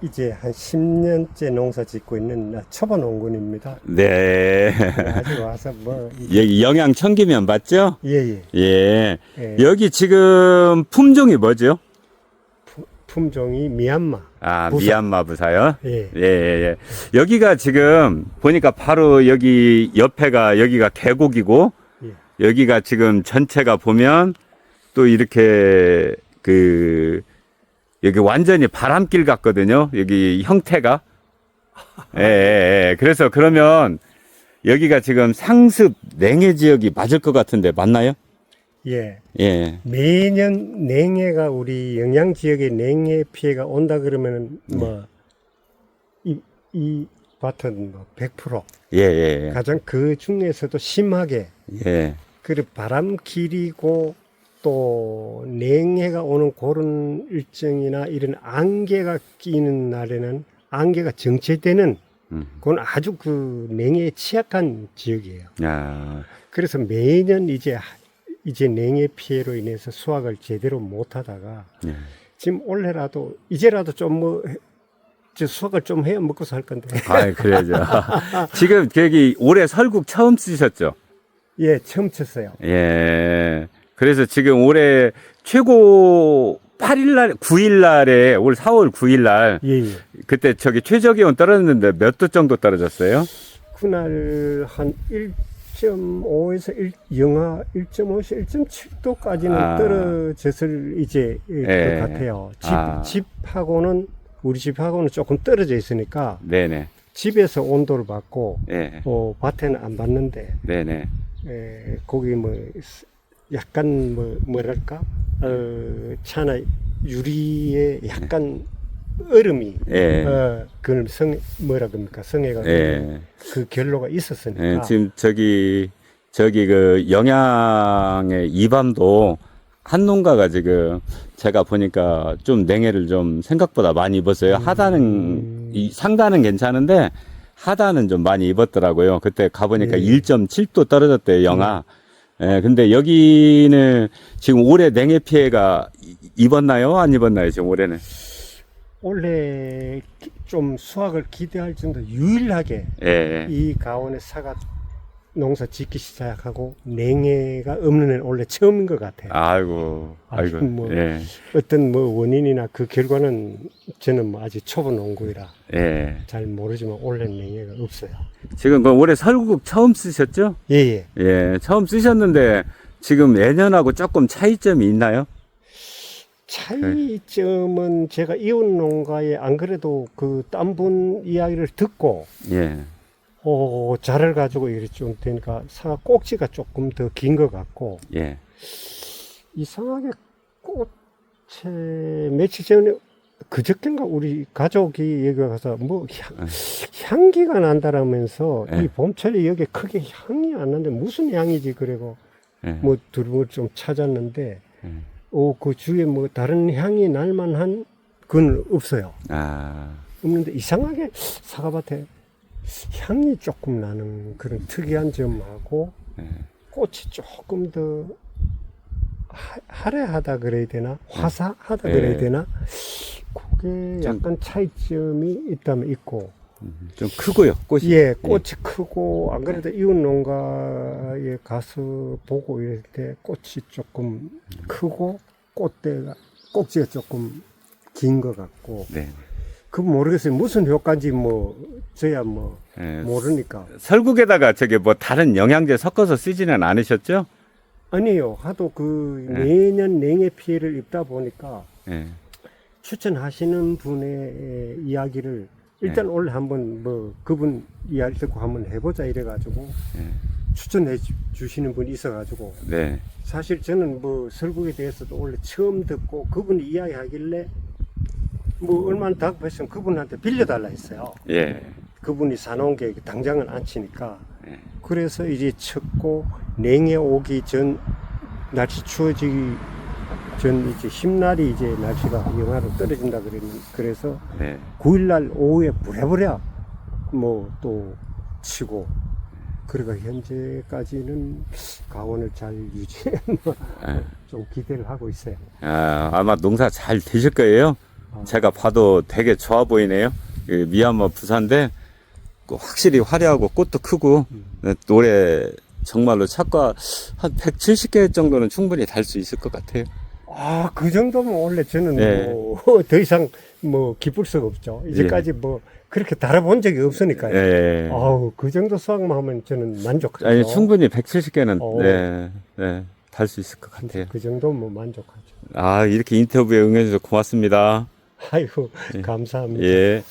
이제 한 10년째 농사 짓고 있는 초보 농군입니다. 네. 아직 와서 뭐, 이- 여기 영양 청기면 맞죠? 예, 예. 예. 예. 여기 지금 품종이 뭐죠? 품종이 미얀마. 아, 부사. 미얀마 부사요? 예. 예, 예, 예. 여기가 지금 보니까 바로 여기 옆에가 여기가 계곡이고 예. 여기가 지금 전체가 보면 또 이렇게 그 여기 완전히 바람길 같거든요. 여기 형태가. 예, 예, 예. 그래서 그러면 여기가 지금 상습 냉해 지역이 맞을 것 같은데 맞나요? 예. 예. 매년 냉해가 우리 영양 지역에 냉해 피해가 온다 그러면은 뭐, 이, 이 밭은 뭐100% 예, 예. 가장 그 중에서도 심하게 예. 그 바람 길이고 또 냉해가 오는 그런 일정이나 이런 안개가 끼는 날에는 안개가 정체되는 음. 그건 아주 그 냉해에 취약한 지역이에요. 야. 그래서 매년 이제 하- 이제 냉해 피해로 인해서 수확을 제대로 못 하다가 예. 지금 올해라도 이제라도 좀뭐 수확을 좀 해야 먹고 살 건데. 아, 그래야죠. 지금 여기 올해 설국 처음 쓰셨죠? 예, 처음 쳤어요. 예. 그래서 지금 올해 최고 8일 날, 9일 날에 올 4월 9일 날 예, 예. 그때 저기 최저 기온 떨어졌는데 몇 도 정도 떨어졌어요? 그날 한 1.5에서 1, 영하 1.5에서 1.7도까지는 아. 떨어졌을 이제 예, 예. 것 같아요. 집, 아. 집하고는 우리 집하고는 조금 떨어져 있으니까 네네. 집에서 온도를 받고 예. 어, 밭에는 안 받는데 네네. 에, 거기 뭐 약간 뭐 뭐랄까 어, 차나 유리에 약간 얼음이 예. 어, 그걸 성 뭐라 그럽니까 성에가 예. 그 결로가 있었으니까 예. 지금 저기, 저기 그 영양의 이밤도 한 농가가 지금 제가 보니까 좀 냉해를 좀 생각보다 많이 입었어요. 하단은, 이 상단은 괜찮은데 하단은 좀 많이 입었더라고요. 그때 가보니까 예. 1.7도 떨어졌대요, 영하. 예, 근데 여기는 지금 올해 냉해 피해가 이- 입었나요? 안 입었나요? 지금 올해는? 원래 기- 좀 수확을 기대할 정도 유일하게 예. 이 가온에 사과 농사 짓기 시작하고 냉해가 없는 애는 원래 처음인 것 같아요. 아이고, 아이고, 아직 뭐- 예, 어떤 뭐 원인이나 그 결과는 저는 뭐 아직 초보 농구이라 예. 잘 모르지만 올해 냉해가 없어요. 지금 그 올해 설국 처음 쓰셨죠? 예예. 예, 처음 쓰셨는데 지금 예년하고 조금 차이점이 있나요? 차이점은 제가 이웃 농가에 안 그래도 그 딴 분 이야기를 듣고 예, 어, 자를 가지고 이렇게 좀 되니까 사과 꼭지가 조금 더 긴 것 같고 예, 이상하게 꽃에 며칠 전에 그저께인가 우리 가족이 여기 가서 뭐 향, 향기가 난다라면서 네. 이 봄철에 여기 크게 향이 안 나는데 무슨 향이지 그리고 예. 뭐 두루을 좀 찾았는데 예. 오그 주위에 뭐 다른 향이 날 만한 건 없어요. 아, 없는데 이상하게 사과밭에 향이 조금 나는 그런 특이한 점하고 예. 꽃이 조금 더 하- 화려하다 그래야 되나 화사하다 네. 그래야 되나 그게 좀- 약간 차이점이 있다면 있고 좀 크고요, 꽃이. 예 꽃이 크고 안 그래도 이웃 농가에 가서 보고 이럴 때 꽃이 조금 크고 꽃대가 꼭지가 조금 긴 것 같고 네. 그 모르겠어요 무슨 효과인지 뭐 저야 뭐 예. 모르니까 설국에다가 저기 뭐 다른 영양제 섞어서 쓰지는 않으셨죠? 아니요 하도 그 네. 매년 냉해 피해를 입다 보니까 예, 추천하시는 분의 이야기를 일단 네. 원래 한번 뭐 그분 이야기 듣고 한번 해보자 이래가지고 예. 추천해 주- 주시는 분이 있어가지고 네, 사실 저는 뭐 설국에 대해서도 원래 처음 듣고 그분이 이야기하길래 뭐 얼마나 다급했으면 그분한테 빌려달라 했어요. 예, 그분이 사놓은 게 당장은 안 치니까 예. 그래서 이제 쳤고 냉해 오기 전 날씨 추워지기 전 이제 힘날이 이제 날씨가 영하로 떨어진다 그랬는 그래서 네. 9일날 오후에 부랴부랴 뭐 또 치고 그러가 현재까지는 가원을 잘 유지해 뭐 예. 좀 기대를 하고 있어요. 아, 아마 농사 잘 되실 거예요. 제가 봐도 되게 좋아 보이네요. 그 미얀마 부산데 그 확실히 화려하고 꽃도 크고 네, 노래 정말로 착과 한 170개 정도는 충분히 달 수 있을 것 같아요. 아, 그 정도면 원래 저는 네. 뭐 더 이상 뭐 기쁠 수가 없죠. 이제까지 뭐 그렇게 달아본 적이 없으니까요. 예. 아우, 그 정도 수확만 하면 저는 만족하죠. 아니 충분히 170개는 어. 네, 네, 달 수 있을 것 같아요. 그 정도면 뭐 만족하죠. 아 이렇게 인터뷰에 응해주셔서 고맙습니다. 아이고, 감사합니다. 예.